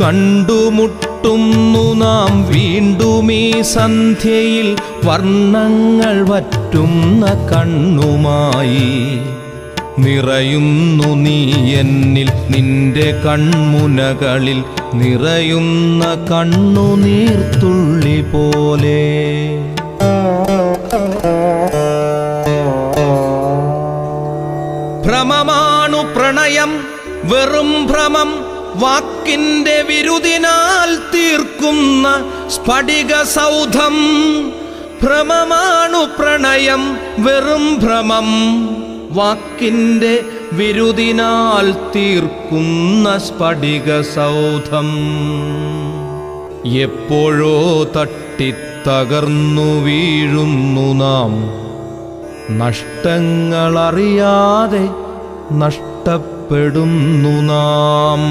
കണ്ടുമുട്ടുന്നു നാം വീണ്ടും ഈ സന്ധ്യയിൽ വർണങ്ങൾ വറ്റുന്ന കണ്ണുമായി. നിറയുന്നു നീ എന്നിൽ നിന്റെ കൺമുനകളിൽ നിറയുന്ന കണ്ണു നീർത്തുള്ളി പോലെ. ഭ്രമമാണു പ്രണയം വെറും ഭ്രമം വാക്കിന്റെ വിരുദിനാൽ തീർക്കുന്ന സ്ഫടിക സൗധം. ഭ്രമമാണു പ്രണയം വെറും ഭ്രമം. വാക്കിന്റെ വിരുദിനാൽ തീർക്കുന്ന സ്ഫടിക സൗധം. എപ്പോഴോ തട്ടിത്തകർന്നു വീഴുന്നു നാം. നഷ്ടങ്ങളറിയാതെ നഷ്ടപ്പെടുന്നു നാം.